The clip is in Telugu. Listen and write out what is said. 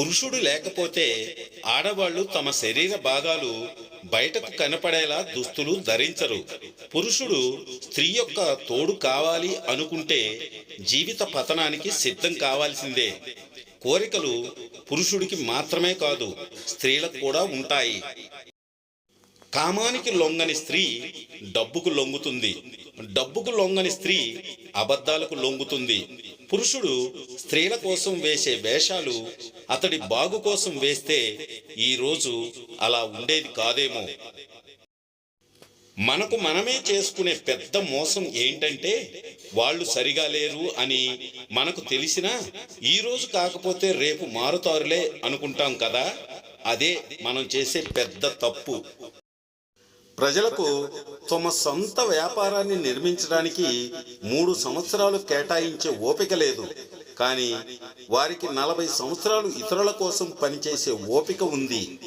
పురుషుడు లేకపోతే ఆడవాళ్ళు తమ శరీర భాగాలు బయటకు కనపడేలా దుస్తులు ధరించరు. పురుషుడు స్త్రీ యొక్క తోడు కావాలి అనుకుంటే జీవిత పతనానికి సిద్ధం కావాల్సిందే. కోరికలు పురుషుడికి మాత్రమే కాదు స్త్రీలకు కూడా ఉంటాయి. కామానికి లొంగని స్త్రీ డబ్బుకు లొంగుతుంది. డబ్బుకు లొంగని స్త్రీ అబద్ధాలకు లొంగుతుంది. పురుషుడు స్త్రీల కోసం వేసే వేషాలు అతడి బాగు కోసం వేస్తే ఈ రోజు అలా ఉండేది కాదేమో. మనకు మనమే చేసుకునే పెద్ద మోసం ఏంటంటే వాళ్ళు సరిగా లేరు అని మనకు తెలిసినా ఈ రోజు కాకపోతే రేపు మారుతారులే అనుకుంటాం కదా. అదే మనం చేసే పెద్ద తప్పు. ప్రజలకు తమ సొంత వ్యాపారాన్ని నిర్మించడానికి మూడు సంవత్సరాలు కేటాయించే ఓపిక లేదు. కానీ వారికి నలభై సంవత్సరాలు ఇతరుల కోసం పనిచేసే ఓపిక ఉంది.